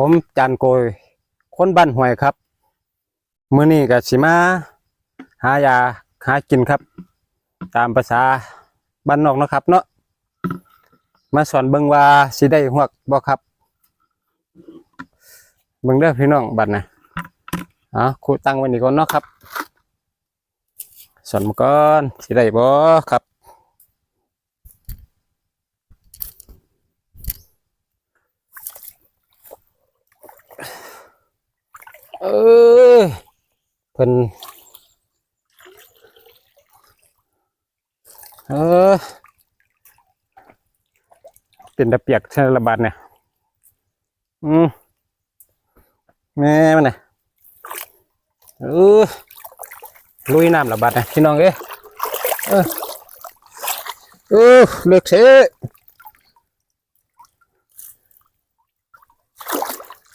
ผมจานโกย คนบ้านห้วยครับ มื้อนี้ก็สิมา หายาหากินครับ ตามภาษาบ้านนอกนะครับ เนาะมาสอนเบิ่งว่าสิได้หวกบ่ครับเบิ่งเด้อพี่น้องบัดนะอ๋อครูตั้งไว้นี่ก่อนเนาะครับสอนมาก่อนสิได้บ่ครับ เออเพิ่นเออ เป็นตะเปียกใช่ระบาดเนี่ย อืมแม่มันน่ะเออลุยน้ำระบาดนะพี่น้องเอ้ยเออเออเลือกเส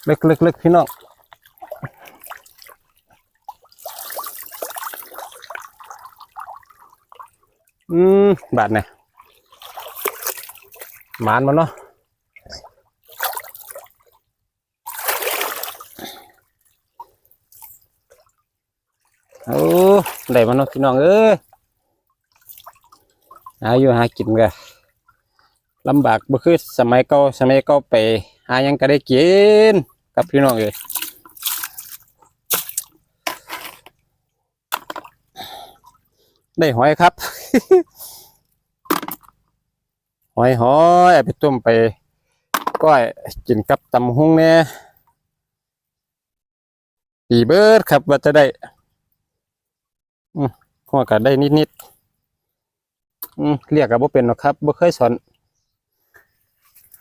เลึกเลึกเลึกพี่น้อง อืมบาทเนี่ยหมานมันเนาะโอ้ได้มันเนาะพี่น้องเอ้ยหาอยู่หากินกันลำบากบ่คือสมัยเก่าสมัยเก่าไปหายังก็ได้กินกับพี่น้องเอ้ย ได้หอยครับ หอยหอยไปต้มไปก้อยกินกับตำหุงเนี่ยปีเบิดครับว่าจะได้อืมหัวก็ได้นิดนิดๆอืมเรียกกับบ่เป็นหรอกครับบ่เคยสอน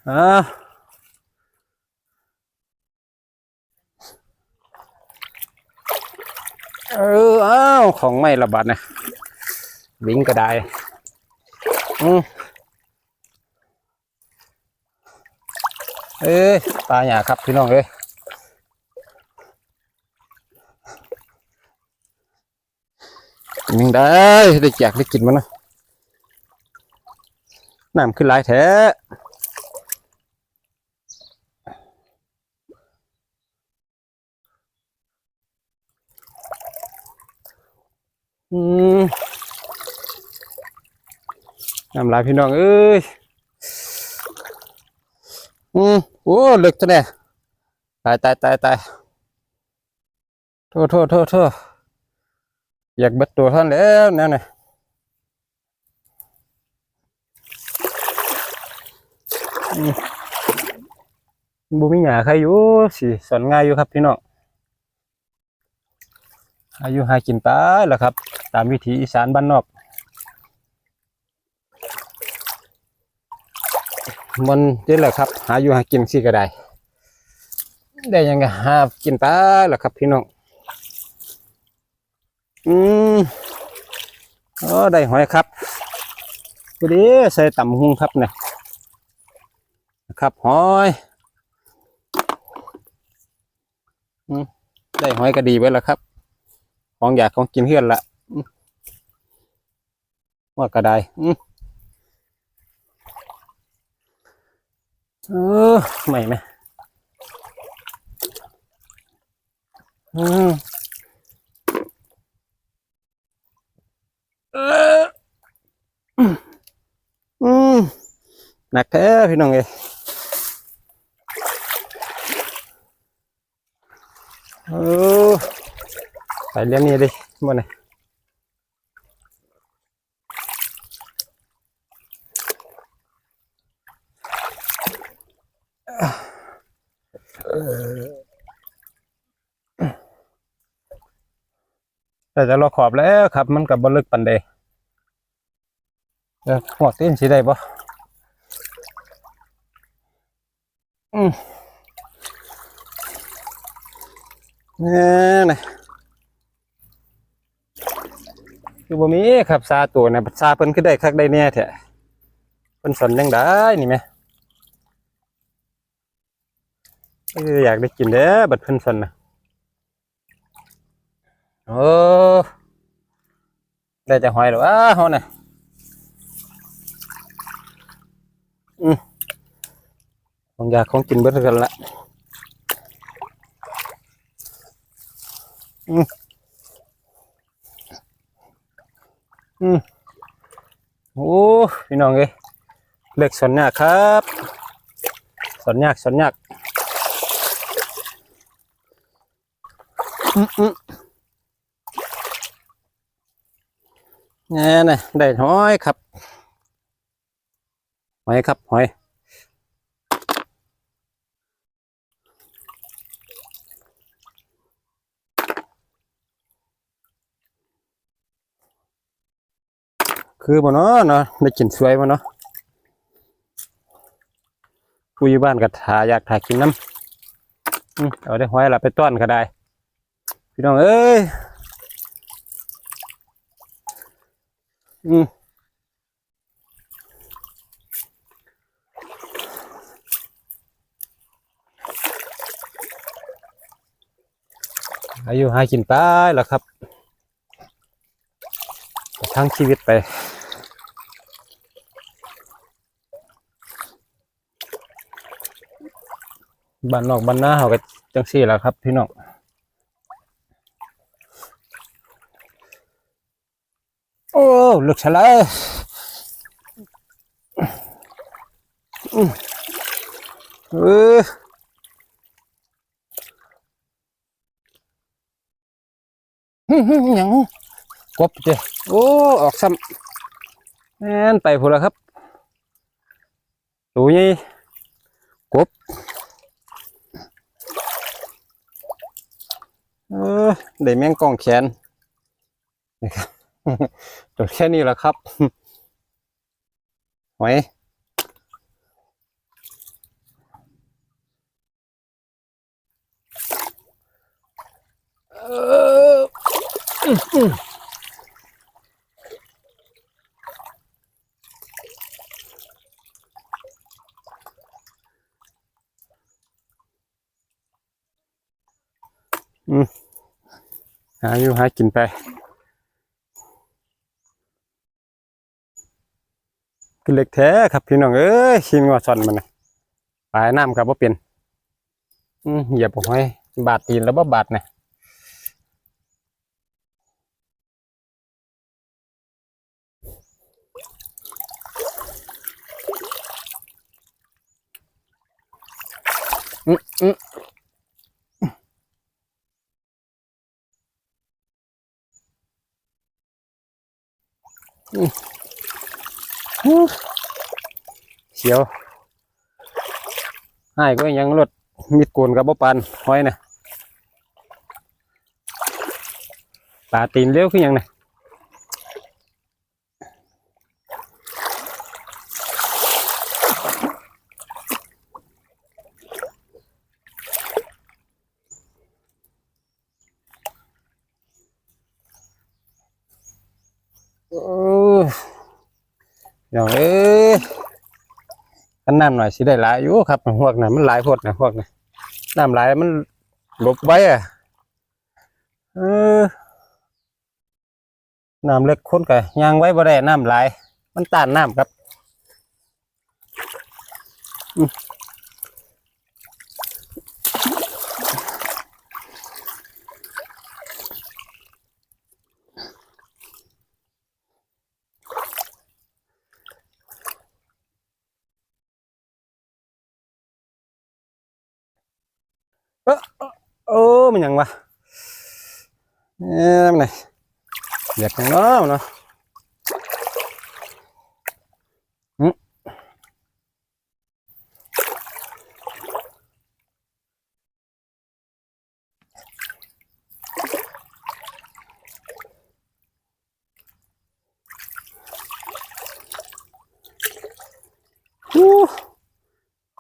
อ่าเอออ้าวของไม่ระบาดนะ วิ่งก็ได้ อืมเอ้ยปลาหยาครับพี่น้องเอ้ยยิงได้ ได้แจกได้กินมันนะน้ำขึ้นหลายแท้อืม น้ำลายพี่น้องเอ้ยอืมโอ้ลึกจังเลยตายตายตายตายโทษโทษโทษโทษอยากเบัดตัวท่านแล้วแนั่นน่บุมีหยาใครอยู่สิสอนง่ายอยู่ครับพี่น้องอายุหากินไปแหละครับ ตามวิถีอีสานบ้านนอก มันนี่แหละครับ หาอยู่หากินสิก็ได้ ได้ยังไงหากินไปแหละครับพี่น้อง อืมโอ้ได้หอยครับพอดีใส่ต่ำหุ้งครับเนี่ยนะครับหอยอืมได้หอยก็ดีไว้แล้วครับ ของอยากของกินเฮือนละว่าก็ได้อื เออไม่ไหมอืมอออืมหนักแท้พี่น้องเอ้ยเออไปเรื่องนี้ดิมันนี่ แต่จะรอขอบแล้วครับ มันกับบลึกปันเดเดี๋ยวหัวเต้นสิได้ปะอืมเนี่ยนะคือบ่มีครับซาตัวนะซาเพิ่นคือได้คักได้แน่แท้เพิ่นสนยังได้นี่แหมอยากได้กินเด้อบัดเพิ่นสนนะ โอ้ได้จะหอยหรอวะาเฮาน่ะอืมบางอย่ากของกินเบิดกันละอืมอืมโอ้พี่น้องเอ้ยเล็กสนยากครับสนยากสนยากอืมอืม นี่ยนะได้หอยครับ หอยครับ หอย คือบ่เนาะเนาะได้กินสวยบ่เนาะผู้อยู่บ้านก็ถาอยากถ่ายกินน้ำเอาได้หอยละไปต้อนก็ได้ พี่น้องเอ้ย อืมอายุหากินไปแล้วครับทั้งชีวิตไปบ้านนอกบ้านนาเขาก็จังสี่แล้วครับ พี่น้อง โอ้ลูกฉลาอืมเออยังกบเจ้โอ้ออกซ้ำแม่นไปพูแล้วครับตัวนี้กบเออได้แมงกองแขนนี่ครับ ตัวแค่นี้แหละครับหอยเออหาอยู่หากินไป คือเล็กแท้ครับพี่น้องเอ้ยชินงอซอนมันนะปลายน้ำกับว่าเป็นอืมเหยียบผมให้บาดตีนแล้วบ่บาดนะอืมอืม เสียวให้ก็ยังรถมีดโกนกับบ่ปานหอยนะปลาตีนเลี้ยวขึ้นยังนะโอ้ อย่างเอ้ยกันน้ำหน่อยสิได้หลายอยู่ครับพวกนั้นมันหลายพดนะพวกนี้น้ำหลายมันหลบไว้อะเออน้ำเล็กค้นกันยางไว้บ่ได้น้ำหลาย มันต้านน้ำครับ โอ้มันยังวะเอ๊ะมันไหนเหยียบจังเนาะมันเนาะ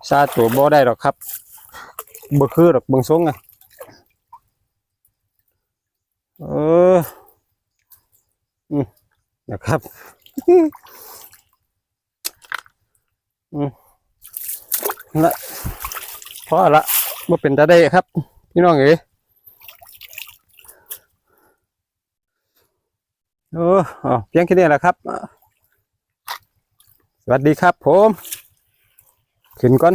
ซาตัวบ่ได้หรอกครับ บ่คือหรอกเบิ่งทรงอะเอออืมนะครับอืมละพอละว่เป็นตาได้ครับ พี่น้องเอ๋โอ้อ๋อเพียงแค่นี้แหละครับ สวัสดีครับผม ขึ้นก่อน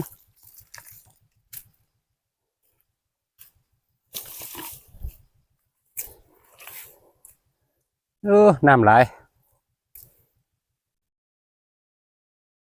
เออน้ำไหล